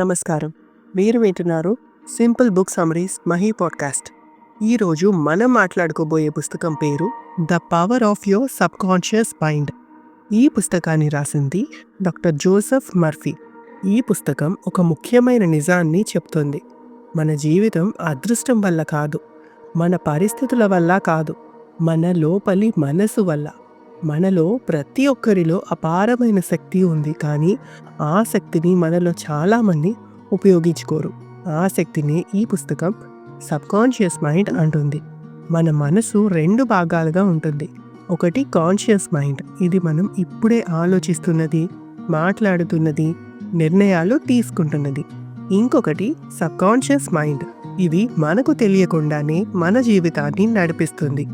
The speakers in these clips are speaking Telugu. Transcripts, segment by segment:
నమస్కారం. మీరు వింటున్నారు simple book summaries Mahi podcast. ఈరోజు మనం మాట్లాడుకోబోయే పుస్తకం పేరు the power of your subconscious mind. ఈ పుస్తకాన్ని రాసింది డాక్టర్ జోసెఫ్ మర్ఫీ. ఈ పుస్తకం ఒక ముఖ్యమైన నిజాన్ని చెప్తుంది. మన జీవితం అదృష్టం వల్ల కాదు మన పరిస్థితుల వల్ల కాదు మన లోపలి మనసు వల్ల. మనలో ప్రతి ఒక్కరిలో అపారమైన శక్తి ఉంది కానీ ఆ శక్తిని మనలో చాలామంది ఉపయోగించుకోరు. ఆ శక్తిని ఈ పుస్తకం సబ్కాన్షియస్ మైండ్ అంటుంది. మన మనసు రెండు భాగాలుగా ఉంటుంది. ఒకటి కాన్షియస్ మైండ్. ఇది మనం ఇప్పుడే ఆలోచిస్తున్నది మాట్లాడుతున్నది నిర్ణయాలు తీసుకుంటున్నది. ఇంకొకటి సబ్కాన్షియస్ మైండ్. ఇది మనకు తెలియకుండానే మన జీవితాన్ని నడిపిస్తుంది.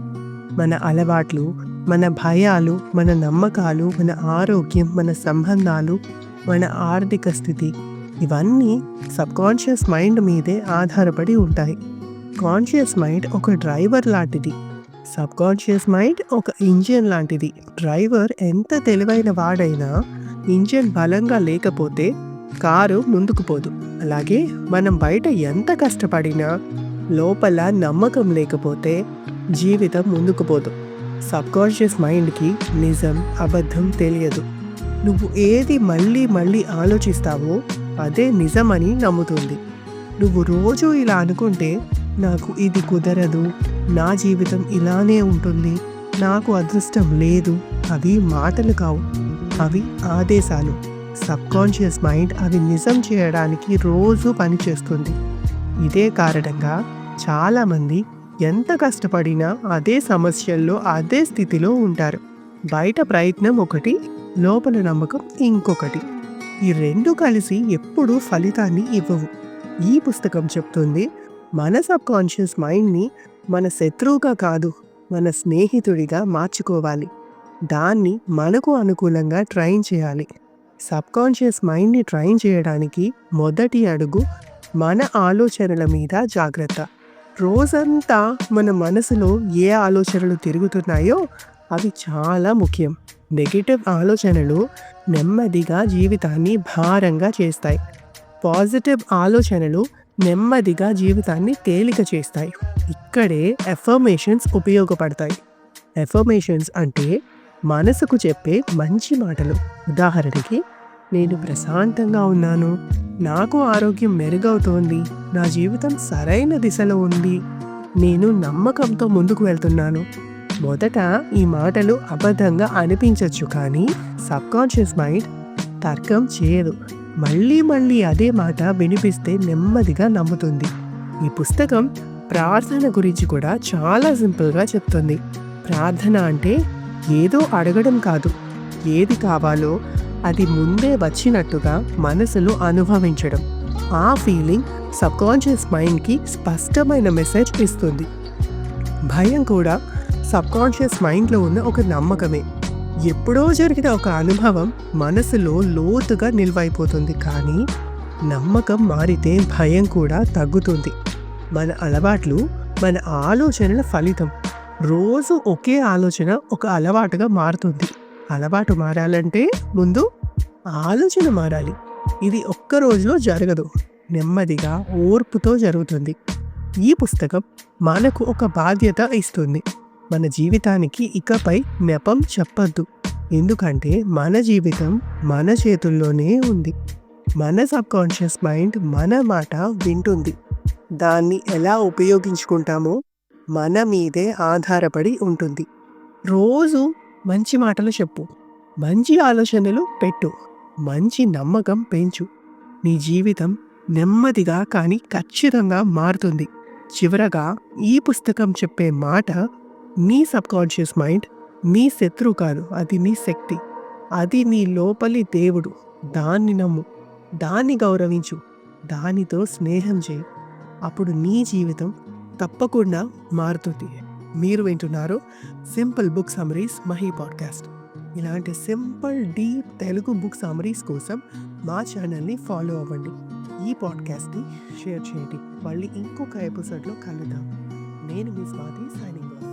మన అలవాట్లు మన భయాలు మన నమ్మకాలు మన ఆరోగ్యం మన సంబంధాలు మన ఆర్థిక స్థితి ఇవన్నీ సబ్కాన్షియస్ మైండ్ మీదే ఆధారపడి ఉంటాయి. కాన్షియస్ మైండ్ ఒక డ్రైవర్ లాంటిది. సబ్కాన్షియస్ మైండ్ ఒక ఇంజిన్ లాంటిది. డ్రైవర్ ఎంత తెలివైన వాడైనా ఇంజిన్ బలంగా లేకపోతే కారు ముందుకు పోదు. అలాగే మనం బయట ఎంత కష్టపడినా లోపల నమ్మకం లేకపోతే జీవితం ముందుకు పోదు. సబ్కాన్షియస్ మైండ్కి నిజం అబద్ధం తెలియదు. నువ్వు ఏది మళ్ళీ మళ్ళీ ఆలోచిస్తావో అదే నిజమని నమ్ముతుంది. నువ్వు రోజు ఇలా అనుకుంటే నాకు ఇది కుదరదు నా జీవితం ఇలానే ఉంటుంది నాకు అదృష్టం లేదు అవి మాటలు కావు అవి ఆదేశాలు. సబ్కాన్షియస్ మైండ్ అవి నిజం చేయడానికి రోజు పనిచేస్తుంది. ఇదే కారణంగా చాలామంది ఎంత కష్టపడినా అదే సమస్యల్లో అదే స్థితిలో ఉంటారు. బయట ప్రయత్నం ఒకటి లోపల నమ్మకం ఇంకొకటి. ఈ రెండు కలిసి ఎప్పుడూ ఫలితాన్ని ఇవ్వవు. ఈ పుస్తకం చెప్తుంది మన సబ్ కాన్షియస్ మైండ్ని మన శత్రువుగా కాదు మన స్నేహితుడిగా మార్చుకోవాలి. దాన్ని మనకు అనుకూలంగా ట్రైన్ చేయాలి. సబ్ కాన్షియస్ మైండ్ని ట్రైన్ చేయడానికి మొదటి అడుగు మన ఆలోచనల మీద జాగ్రత్త. రోజంతా మన మనసులో ఏ ఆలోచనలు తిరుగుతున్నాయో అవి చాలా ముఖ్యం. నెగిటివ్ ఆలోచనలు నెమ్మదిగా జీవితాన్ని భారంగా చేస్తాయి. పాజిటివ్ ఆలోచనలు నెమ్మదిగా జీవితాన్ని తేలిక చేస్తాయి. ఇక్కడే ఎఫర్మేషన్స్ ఉపయోగపడతాయి. ఎఫర్మేషన్స్ అంటే మనసుకు చెప్పే మంచి మాటలు. ఉదాహరణకి నేను ప్రశాంతంగా ఉన్నాను. నాకు ఆరోగ్యం మెరుగవుతోంది. నా జీవితం సరైన దిశలో ఉంది. నేను నమ్మకంతో ముందుకు వెళ్తున్నాను. మొదట ఈ మాటలు అబద్ధంగా అనిపించవచ్చు కానీ సబ్కాన్షియస్ మైండ్ తర్కం చేయదు. మళ్ళీ మళ్ళీ అదే మాట వినిపిస్తే నెమ్మదిగా నమ్ముతుంది. ఈ పుస్తకం ప్రార్థన గురించి కూడా చాలా సింపుల్గా చెప్తుంది. ప్రార్థన అంటే ఏదో అడగడం కాదు. ఏది కావాలో అది ముందే వచ్చినట్టుగా మనసులో అనుభవించడం. ఆ ఫీలింగ్ సబ్కాన్షియస్ మైండ్కి స్పష్టమైన మెసేజ్ ఇస్తుంది. భయం కూడా సబ్కాన్షియస్ మైండ్లో ఉన్న ఒక నమ్మకమే. ఎప్పుడో జరిగిన ఒక అనుభవం మనసులో లోతుగా నిల్వైపోతుంది కానీ నమ్మకం మారితే భయం కూడా తగ్గుతుంది. మన అలవాట్లు మన ఆలోచనల ఫలితం. రోజు ఒకే ఆలోచన ఒక అలవాటుగా మారుతుంది. అలవాటు మారాలంటే ముందు ఆలోచన మారాలి. ఇది ఒక్క రోజులో జరగదు. నెమ్మదిగా ఓర్పుతో జరుగుతుంది. ఈ పుస్తకం మనకు ఒక బాధ్యత ఇస్తుంది. మన జీవితానికి ఇకపై నెపం చెప్పద్దు. ఎందుకంటే మన జీవితం మన చేతుల్లోనే ఉంది. మన సబ్కాన్షియస్ మైండ్ మన మాట వింటుంది. దాన్ని ఎలా ఉపయోగించుకుంటామో మన మీదే ఆధారపడి ఉంటుంది. రోజు మంచి మాటలు చెప్పు. మంచి ఆలోచనలు పెట్టు. మంచి నమ్మకం పెంచు. నీ జీవితం నెమ్మదిగా కానీ ఖచ్చితంగా మారుతుంది. చివరగా ఈ పుస్తకం చెప్పే మాట నీ సబ్కాన్షియస్ మైండ్ నీ శత్రువు కాదు అది నీ శక్తి. అది నీ లోపలి దేవుడు. దాన్ని నమ్ము. దాన్ని గౌరవించు. దానితో స్నేహం చేయి. అప్పుడు నీ జీవితం తప్పకుండా మారుతుంది. మీరు వింటున్నారు simple book summaries Mahi podcast. ఇలాంటి simple deep Telugu book summaries కోసం మా ఛానల్ని ఫాలో అవ్వండి. ఈ పాడ్కాస్ట్ని షేర్ చేయండి. మళ్ళీ ఇంకొక ఎపిసోడ్లో కలుద్దాం. నేను మీ స్వాతి సైనింగ్